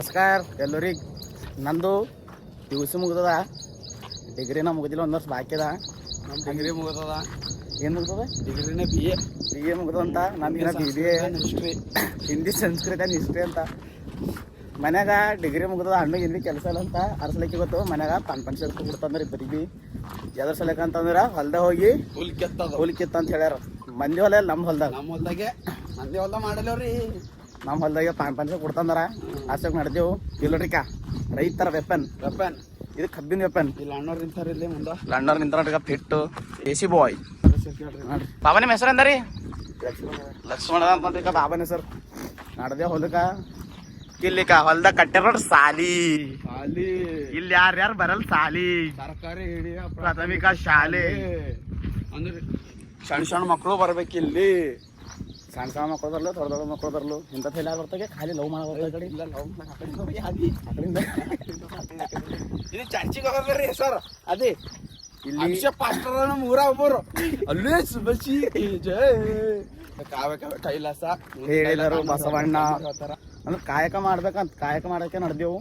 ನಮಸ್ಕಾರ ಎಲ್ಲರಿಗೆ. ನಂದು ಪಿ ಯು ಸಿ ಮುಗ್ದದ. ಡಿಗ್ರಿನ ಮುಗಿದಿಲ್ಲ ಒಂದು ವರ್ಷ ಬಾಕಿ ಅದ. ನಮ್ಮ ಡಿಗ್ರಿ ಮುಗಿದದ. ಏನು ಮುಗ್ದದ? ಡಿಗ್ರಿನ ಬಿ ಎ ಬಿ ಎ ಮುಗ್ದಂತ ನಮ್ಗಿನ B B A history Hindi Sanskrit history ಅಂತ. ಮನ್ಯಾಗ ಡಿಗ್ರಿ ಮುಗ್ದದ ಹಣ್ಣು ಹಿಂದಿ ಕೆಲಸ ಇಲ್ಲ ಅಂತ ಅರ್ಸಲಿಕ್ಕೆ ಗೊತ್ತು. ಮನ್ಯಾಗ ಪನ್ ಪನ್ ಸೇರ್ಕೊ ಕೊಡ್ತಂದ್ರೆ ಇಬ್ಬರಿಗೆ ಎದ್ರ ಸಲಕ ಅಂತಂದ್ರೆ ಹೊಲ್ದ ಹೋಗಿ ಹುಲ್ ಕಿತ್ತ ಅಂತ ಹೇಳ್ಯಾರ. ಮಂದಿ ಹೊಲ ನಮ್ಮ ಹೊಲ್ದಾಗ. ನಮ್ಮ ಹೊಲ್ದಾಗೆ ಮಂದಿ ಹೊಲ್ದ ಮಾಡಲ್ಲವ್ರಿ ನಮ್ಮ ಹೊಲ್ದಾಗೆ ಪಾನ್ ಪಂಚ ಕೊಡ್ತಂದಾರ. ಅಷ್ಟಕ್ಕೆ ನಡೆದೇವು. ಇಲ್ಲಡ್ರಿಕ ರೈತರ ವೆಪನ್ ವೆಪನ್ ಇದು ಕಬ್ಬಿನ ವೆಪನ್ ಇಲ್ಲಿ ಅಣ್ಣವ್ರು ನಿಂತಾರ ಇಲ್ಲಿ ಮುಂದೆ. ಲಂಡರ್ ನಿಂತ ಫಿಟ್ಟು ಎ ಸಿ ಬಾಯ್ ಬಾಬಾ ನಿಮ್ಮ ಹೆಸರು ಎಂದರಿ ಲಕ್ಷ್ಮಣ. ಅಂತಂದ್ರಿಕ ಬಾಬನ ಹೆಸರು. ನಡೆದೇ ಹೊಲಕ ಇಲ್ಲಿಕ ಹೊಲ್ದಾಗ ಕಟ್ಟ್ಯಾರ ನೋಡ್ರಿ ಸಾಲಿ. ಅಲ್ಲಿ ಇಲ್ಲಿ ಯಾರ್ಯಾರು ಬರಲ್ಲ ಸಾಲಿ. ಸರ್ಕಾರಿ ಹಿಡಿಯ ಪ್ರಾಥಮಿಕ ಶಾಲೆ. ಅಂದ್ರೆ ಸಣ್ಣ ಸಣ್ಣ ಮಕ್ಕಳು ಬರ್ಬೇಕು ಇಲ್ಲಿ ಸಣ್ಣ ಸಣ್ಣ ಮಕ್ಕಳು ಬರ್ಲು ದೊಡ್ಡ ದೊಡ್ಡ ಮಕ್ಕಳು ಬರ್ಲು ಇಂಥ ಫೇಲ್ ಬರ್ತಾಗೆ ಖಾಲಿ ಲವ್ ಮಾಡೋ ಕಡೆ. ಇಲ್ಲ ಲವ್ ಆ ಕಡೆಯಿಂದ ಇದು ಚರ್ಚಿಗೆ ಹೋಗೋದ್ರಿ ಸರ್ ಅದೇ. ಇಲ್ಲಿ ಪಾಸ್ಟರ್ ನಮ್ಮ ಊರ ಒಬ್ಬರು ಅಲ್ಲೇ ಸುಬಸಿ ಜಯ. ಕಾವ್ಯ ಕೈಲಾಸ. ಹೇಳಿದರು ಬಸವಣ್ಣ. ಅಂದ್ರೆ ಕಾಯಕ ಮಾಡ್ಬೇಕಂತ ಕಾಯಕ ಮಾಡಕ್ಕೆ ನಡೆದೆವು.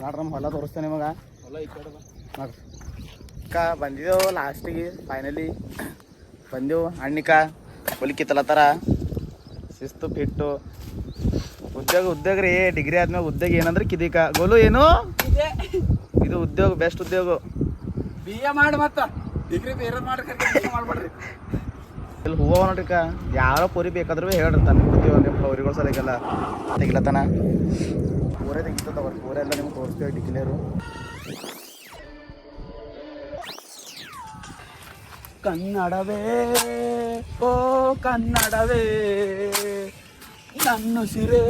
ನೋಡ್ರಿ ನಮ್ಮ ಹೊಲ ತೋರಿಸ್ತೇನೆ ನಿಮಗೆ. ಹೊಲ ಈ ಕಡೆ ಬಾ. ನೋಡ್ರಿ. ಅಕ್ಕ ಬಂದಿದ್ದೆವು ಲಾಸ್ಟಿಗೆ ಫೈನಲಿ ಬಂದೆವು. ಅಣ್ಣಿಕ. ಹೊಲಿಕಿತ್ತಲತ್ತಾರ ಶಿಸ್ತು ಫಿಟ್ಟು ಉದ್ಯೋಗ ಉದ್ಯೋಗ ರೀ. ಡಿಗ್ರಿ ಆದ್ಮೇಲೆ ಉದ್ಯೋಗ ಏನಂದ್ರೆ ಕಿದಿಕ. ಗೋಲು ಏನು? ಇದೆ. ಇದು ಉದ್ಯೋಗ ಬೆಸ್ಟ್ ಉದ್ಯೋಗ. ಬಿ ಎ ಮಾಡಿ ಮತ್ತ. ಡಿಗ್ರಿ ಬೇರೆ ಮಾಡ್ಬೇಡ್ರಿ. ಇಲ್ಲಿ ಹೂವ ನೋಡ್ರಿಕ? ಯಾರೋ ಪೂರಿ ಬೇಕಾದ್ರೂ ಹೇಳ್ರಿ ತಂದು ಕೊಡ್ತೀವಿ ನಿಮ್ಮ ಪೌರಿಗಳ ಸರಿಗೆಲ್ಲ ತೆಗಿಲತ್ತಾನ? ಪೂರೇ ತೆಗಿತದ ಅವ್ರ. ಊರೆಲ್ಲ ಎಲ್ಲ ನಿಮ್ಗೆ ತೋರಿಸ್ತೀವಿ ಡಿಕ್ಲೇರು ಕನ್ನಡವೇ? ಓ ಕನ್ನಡವೇ? ನನ್ನ ಸಿರೆ?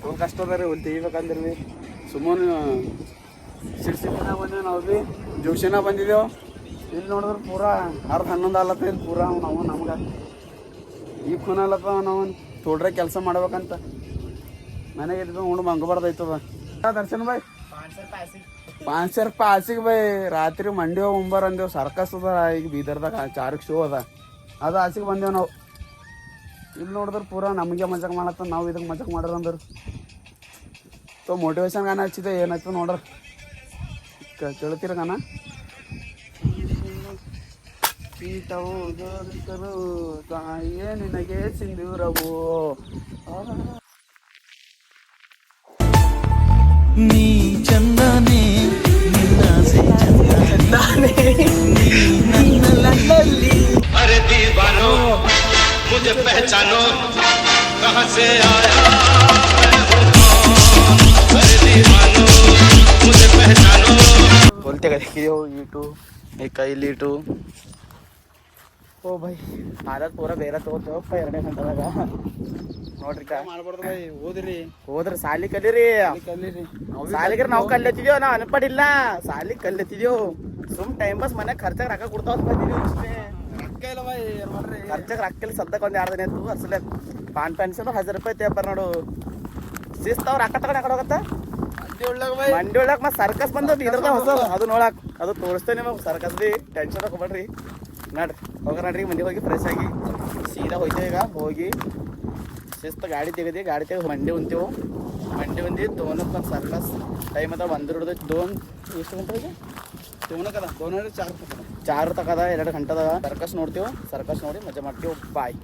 ತುಂಬ ಕಷ್ಟ ಅದ ರೀ ಹುಲ್ ತೆಗಿಬೇಕಂದ್ರೆ ಭೀ ಸುಮ್ಮನೆ ಸಿಡ್ಸಿನ ಬಂದೇವು ನಾವು ಭೀ ಜೋಶಿನ ಬಂದಿದ್ದೇವೆ ಇಲ್ಲಿ ನೋಡಿದ್ರೆ ಪೂರಾ. ಅರ್ಧ ಹನ್ನೊಂದು ಅಲ್ಲತ್ತ ಇಲ್ಲಿ ಪೂರಾ ನಾವು ನಮ್ಗೆ? ಈ ಖೂನ ಅಲ್ಲಪ್ಪ ನಾವು ತೋಡ್ರೆ ಕೆಲಸ ಮಾಡ್ಬೇಕಂತ. ಮನೆಗೆ ಇದ್ದು ಉಣ್ಣು ಮಂಗಬಾರ್ದಾಯ್ತದ ದರ್ಶನ್ ಬಾಯ್. ಪಾಂಚ್ ಪಾಸಿಗೆ ಬೈ ರಾತ್ರಿ ಮಂಡ್ಯ ಒಂಬರ್ ಅಂದೇವು ಸರ್ಕಸ್ ಅದ, ಈಗ ಬೀದರ್ದಾಗ ಚಾರಕ್ ಶೋ ಅದ. ಅದು ಆಸಿಗೆ ಬಂದೇವು ನಾವು. ಇಲ್ಲಿ ನೋಡಿದ್ರೆ ಪೂರಾ ನಮಗೆ ಮಜಾಕ್ ಮಾಡತ್ತ, ನಾವು ಇದಕ್ಕೆ ಮಜಾಕ್ ಮಾಡ್ರ ಅಂದ್ರೆ. ಸೊ ಮೋಟಿವೇಶನ್ ಗಾನ ಹಚ್ಚಿದೆ, ಏನಾಯ್ತು ನೋಡ್ರಿ. ಕೇಳ್ತೀರ ಗಾನ? ತಾಯಿಯೇ ನಿನಗೆ ಸಿಂಧೂರವು? ನೀ मुझे पहचानो कहाँ से आया मैं हूँ कौन? अरे दीवानो मुझे पहचानो ಹುಲ್ ತೆಗೆದಿಕ್ಕಿದೆವು ಈಟು ಈ ಕೈಲಿ ಈಟು ಓ ಬೈ ಆದತ್ ಪೂರ ಬೇರೆ ತಗೋತೇವಪ್ಪ ಎರಡನೇ ಗಂಟೆದಾಗ ನೋಡ್ರಿಕ ಮಾಡ್ಬಾರ್ದು ಬೈ ಓದ್ರಿ ಹೋದ್ರೆ ಸಾಲಿ ಕಲೀರಿ ಕಲೀರಿ ಸಾಲಿಗೆ ನಾವು ಕಲ್ಲತ್ತಿದೇವು ನಾವು ಅನ್ಪಡಿಲ್ಲ ಸಾಲಿ ಕಲ್ಲತ್ತಿದೇವು ಸುಮ್ ಟೈಮ್ ಪಾಸ್ ಮನೆ ಖರ್ಚಾಗ ರೊಕ್ಕ ಕೊಡ್ತಾವ ಅಂತ ಬಂದಿದ್ದೀವಿ ಖರ್ಚಾಗ ರೊಕ್ಕ ಇಲ್ಲಿ ಸದ್ಯಕ್ಕೆ ಒಂದು ಎರಡು ದಿನ ಇತ್ತು ಅಸಲೆ ಪಾನ್ ಪೆನ್ಷನ್ ಹಜಾರ್ ರೂಪಾಯಿ ತೇಪರ್ ನೋಡು. ಶಿಸ್ತಾವ್ ರೊಕ್ಕ ತಗೊಂಡು ಯಾಕಡೆ ಹೋಗತ್ತ? ಮಂಡಿ ಒಳಗೆ ಮತ್ತೆ ಸರ್ಕಸ್ ಬಂದ ಇದ್ರದ ಹೊಸ ಅದು ನೋಡಕ್ ಅದು ತೋರಿಸ್ತೇನೆ ನಿಮಗೆ ಸರ್ಕಸ್ ಬಿ ಟೆನ್ಷನ್ ತಗೊಬೇಡ್ರಿ ನಡ್ರಿ ಹೋಗ ನಡ್ರಿ ಮಂದಿ ಹೋಗಿ ಫ್ರೆಶ್ ಆಗಿ. ಸೀದಾ ಹೋಯ್ತೇವೆ ಈಗ ಹೋಗಿ ಶಿಸ್ತು ಗಾಡಿ ತೆಗೆದಿ ಗಾಡಿ ತೆಗೆದು ಮಂಡಿ ಉಂತೇವು. ಮಂಡಿ ಉಂದಿ ದೋನಕ್ಕೆ ಒಂದು ಸರ್ಕಸ್ ಟೈಮ್ ಅದ ಒಂದು ಹಿಡಿದು ಎಷ್ಟು ಗಂಟೆಗೆ ತೋನಕದ ತೋನ ಚಾರ್ ತಕದ. ಎರಡು ಗಂಟದ ಸರ್ಕಸ್ ನೋಡ್ತೀವಿ ಸರ್ಕಸ್ ನೋಡಿ ಮಜಾ ಮಾಡ್ತೀವಿ. ಬಾಯ್